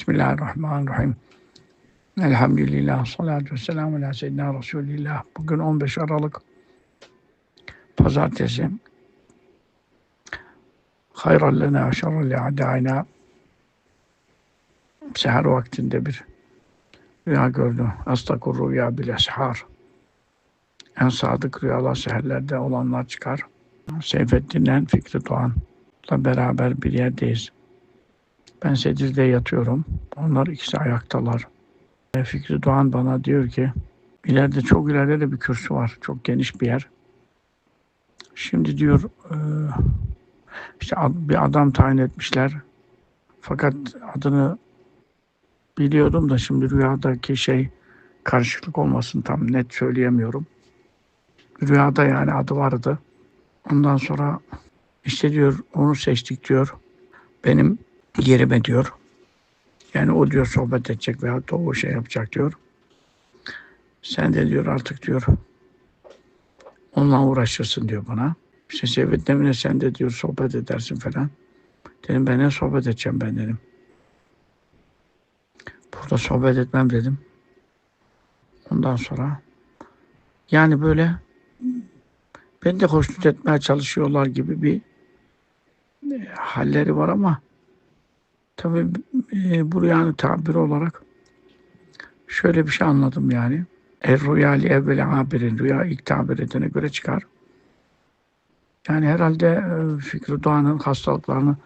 Bismillahirrahmanirrahim. Elhamdülillah, salatu vesselamu ala seyyidina Resulillah. Bugün 15 Aralık Pazartesi. Hayran lena ve şerran li adaina. Seher vaktinde bir rüya gördüm. Astakur rüya bil eshar. En sadık rüyalar seherlerde olanlar çıkar. Seyfettin'le Fikri Doğan'la beraber bir yerdeyiz. Ben sedirde yatıyorum. Onlar ikisi ayaktalar. E, Fikri Doğan bana diyor ki, ileride çok ileride de bir kürsü var. Çok geniş bir yer. Şimdi diyor, e, işte bir adam tayin etmişler. Fakat adını biliyordum da şimdi rüyadaki şey karışıklık olmasın tam net söyleyemiyorum. Rüyada yani adı vardı. Ondan sonra işte diyor onu seçtik diyor. Benim yerime diyor. Yani o diyor sohbet edecek veya da o şey yapacak diyor. Sen de diyor artık diyor onunla uğraşırsın diyor bana. İşte Sevit Demine sen de diyor sohbet edersin falan. Dedim ben ne sohbet edeceğim ben dedim. Burada sohbet etmem dedim. Ondan sonra yani böyle ben de hoşnut etmeye çalışıyorlar gibi bir e, halleri var ama tabi e, bu rüyanın tabiri olarak şöyle bir şey anladım yani. Er rüyali evveli abirin rüya ilk tabir edene göre çıkar. Yani herhalde e, Fikri Doğan'ın hastalıklarını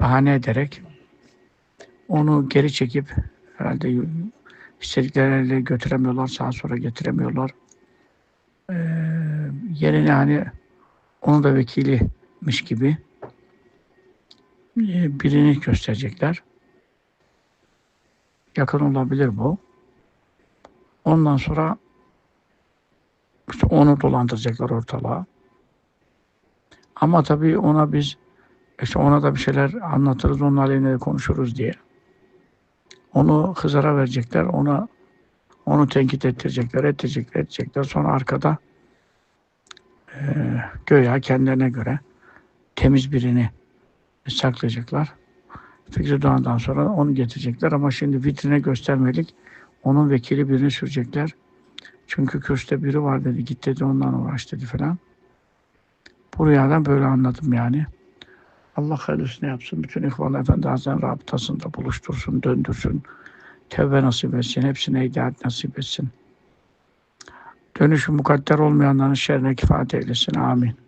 bahane ederek onu geri çekip herhalde istedikleri götüremiyorlar, sağa sonra getiremiyorlar. Ee, yerine hani onu da vekilimiş gibi birini gösterecekler. Yakın olabilir bu. Ondan sonra işte onu dolandıracaklar ortalığa. Ama tabii ona biz işte ona da bir şeyler anlatırız, onun aleyhine konuşuruz diye. Onu Hızır'a verecekler, ona onu tenkit ettirecekler, edecekler, edecekler. Sonra arkada e, göya kendilerine göre temiz birini saklayacaklar. Fikri Doğan'dan sonra onu getirecekler ama şimdi vitrine göstermelik onun vekili birini sürecekler. Çünkü kürsüde biri var dedi, git dedi ondan uğraş dedi falan. Bu rüyadan böyle anladım yani. Allah hayırlısını yapsın. Bütün İhvan Efendi Hazretleri rabıtasında buluştursun, döndürsün. Tevbe nasip etsin. Hepsine hidayet nasip etsin. Dönüşü mukadder olmayanların şerrine kifayet eylesin. Amin.